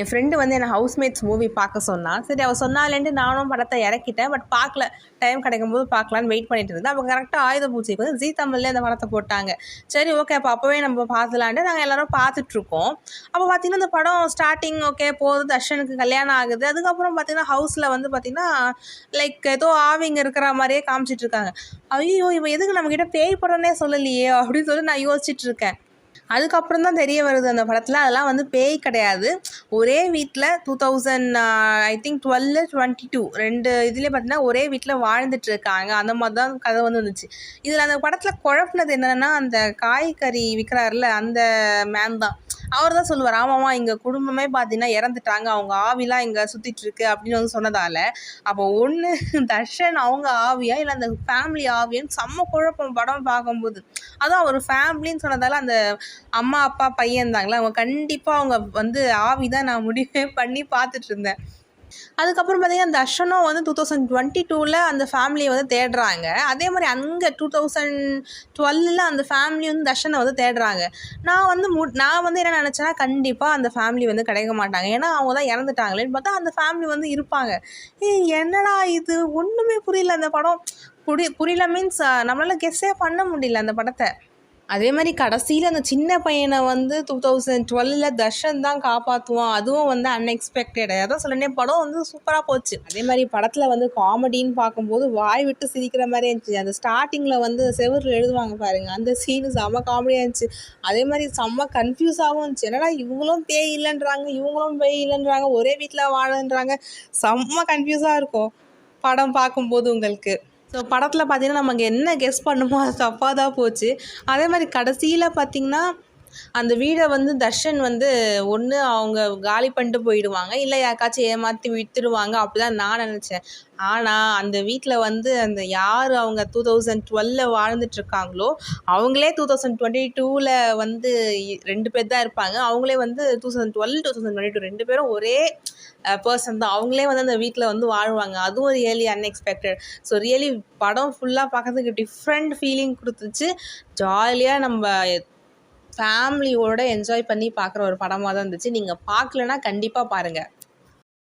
என் friend வந்து என்னை housemates movie பார்க்க சொன்னான் சரி அவள் சொன்னாலேன்ட்டு நானும் படத்தை இறக்கிட்டேன் பட் பார்க்கல. டைம் கிடைக்கும் போது பார்க்கலான்னு வெயிட் பண்ணிட்டு இருந்தேன். அப்போ கரெக்டாக ஆயுத பூஜைக்கு வந்து ஜீ தமிழ்லேயே அந்த படத்தை போட்டாங்க. சரி ஓகே அப்போ அப்போவே நம்ம பார்த்துலான்ட்டு நாங்கள் எல்லாரும் பார்த்துட்ருக்கோம் அப்போ பார்த்தீங்கன்னா இந்த படம் ஸ்டார்டிங் ஓகே போகுது தர்ஷனுக்கு கல்யாணம் ஆகுது. அதுக்கப்புறம் பார்த்தீங்கன்னா ஹவுஸில் வந்து பார்த்தீங்கன்னா லைக் ஏதோ ஆவிங்க இருக்கிற மாதிரியே காமிச்சிட்ருக்காங்க ஐயோ இவன் எதுக்கு நம்மக்கிட்ட பேய் படம்னே சொல்லலையே அப்படின்னு சொல்லி நான் யோசிச்சுட்டு இருக்கேன். அதுக்கப்புறம் தான் தெரிய வருது அந்த படத்தில். அதெல்லாம் வந்து பேய் கிடையாது. ஒரே வீட்டில் two thousand I think twelve twenty two ரெண்டு இதுலேயே பார்த்தீங்கன்னா ஒரே வீட்டில் வாழ்ந்துட்டு இருக்காங்க. அந்த மாதிரி தான் கதை வந்து வந்துச்சு. இதில் அந்த படத்தில் குழப்பினது என்னென்னா அந்த காய்கறி விற்கிறாருல அந்த மேம் தான். அவர் தான் சொல்லுவார் ஆமாம்மா எங்கள் குடும்பமே பார்த்தீங்கன்னா இறந்துட்டாங்க அவங்க ஆவிலாம் இங்கே சுற்றிட்டு இருக்கு அப்படின்னு வந்து சொன்னதால் அப்போ ஒன்று தர்ஷன் அவங்க ஆவியா இல்லை அந்த ஃபேமிலி ஆவியான்னு செம்ம குழப்பம் படம் பார்க்கும்போது. அதுவும் அவர் ஃபேமிலின்னு சொன்னதால அந்த அம்மா அப்பா பையன் இருந்தாங்களே அவங்க கண்டிப்பாக அவங்க வந்து ஆவி தான் நான் முடிவே பண்ணி பார்த்துட்டு இருந்தேன். அதுக்கப்புறம் பார்த்தீங்கன்னா அந்த வந்து டூ தௌசண்ட் டுவெண்ட்டி டூவில் அந்த ஃபேமிலியை வந்து தேடுறாங்க. அதே மாதிரி அங்கே டூ தௌசண்ட் டுவெல்லில் அந்த ஃபேமிலி வந்து தர்ஷனை வந்து தேடுறாங்க. நான் வந்து மு நான் வந்து என்ன நினச்சேன்னா கண்டிப்பாக அந்த ஃபேமிலி வந்து கிடைக்க மாட்டாங்க. ஏன்னா அவங்க தான் இறந்துட்டாங்களேன்னு பார்த்தா அந்த ஃபேமிலி வந்து இருப்பாங்க. என்னடா இது? ஒன்றுமே புரியல அந்த படம். புரி புரியல மீன்ஸ் நம்மளால் கெஸ்ஸே பண்ண முடியல அந்த படத்தை. அதே மாதிரி கடைசியில் அந்த சின்ன பையனை வந்து டூ தௌசண்ட் டுவெல்லில் தர்ஷன் தான் காப்பாற்றுவான் அதுவும் வந்து அன்எக்ஸ்பெக்டட் அதான் சொல்லனே படம் வந்து சூப்பராக போச்சு. அதே மாதிரி படத்தில் வந்து காமெடின்னு பார்க்கும்போது வாய் விட்டு சிரிக்கிற மாதிரி இருந்துச்சு. அந்த ஸ்டார்டிங்கில் வந்து செவரில் எழுதுவாங்க பாருங்க அந்த சீனு செம்ம காமெடியாக இருந்துச்சு. அதே மாதிரி செம்ம கன்ஃபியூஸாகவும் இருந்துச்சு. என்னடா இவங்களும் பேய் இல்லைன்றாங்க இவங்களும் பேய் இல்லைன்றாங்க ஒரே வீட்டில் வாழன்றாங்க. செம்ம கன்ஃபியூஸாக இருக்கும் படம் பார்க்கும்போது உங்களுக்கு. ஸோ படத்தில் பார்த்தீங்கன்னா நமக்கு என்ன கெஸ் பண்ணுமோ அது தப்பாக தான் போச்சு. அதே மாதிரி கடைசியில் பார்த்தீங்கன்னா அந்த வீடை வந்து தர்ஷன் வந்து ஒன்று அவங்க காலி பண்ணிட்டு போயிடுவாங்க. இல்லை யாருக்காச்சும் ஏமாற்றி விற்றுடுவாங்க அப்படி தான் நான் நினச்சேன். ஆனால் அந்த வீட்டில் வந்து அந்த யார் அவங்க டூ தௌசண்ட் டுவெல்ல வாழ்ந்துட்டுருக்காங்களோ அவங்களே டூ தௌசண்ட் டுவெண்ட்டி டூவில் வந்து ரெண்டு பேர் தான் இருப்பாங்க. அவங்களே வந்து two thousand twelve two thousand twenty two ரெண்டு பேரும் ஒரே பர்சன் தான். அவங்களே வந்து அந்த வீட்டில் வந்து வாழ்வாங்க. அதுவும் ரியலி அன்எக்ஸ்பெக்டட் ஸோ ரியலி படம் ஃபுல்லாக பார்க்கறதுக்கு டிஃப்ரெண்ட் ஃபீலிங் கொடுத்துச்சு. ஜாலியாக நம்ம ஃபேமிலியோட என்ஜாய் பண்ணி பார்க்குற ஒரு படமாக தான் இருந்துச்சு. நீங்கள் பார்க்கலன்னா கண்டிப்பாக பாருங்கள்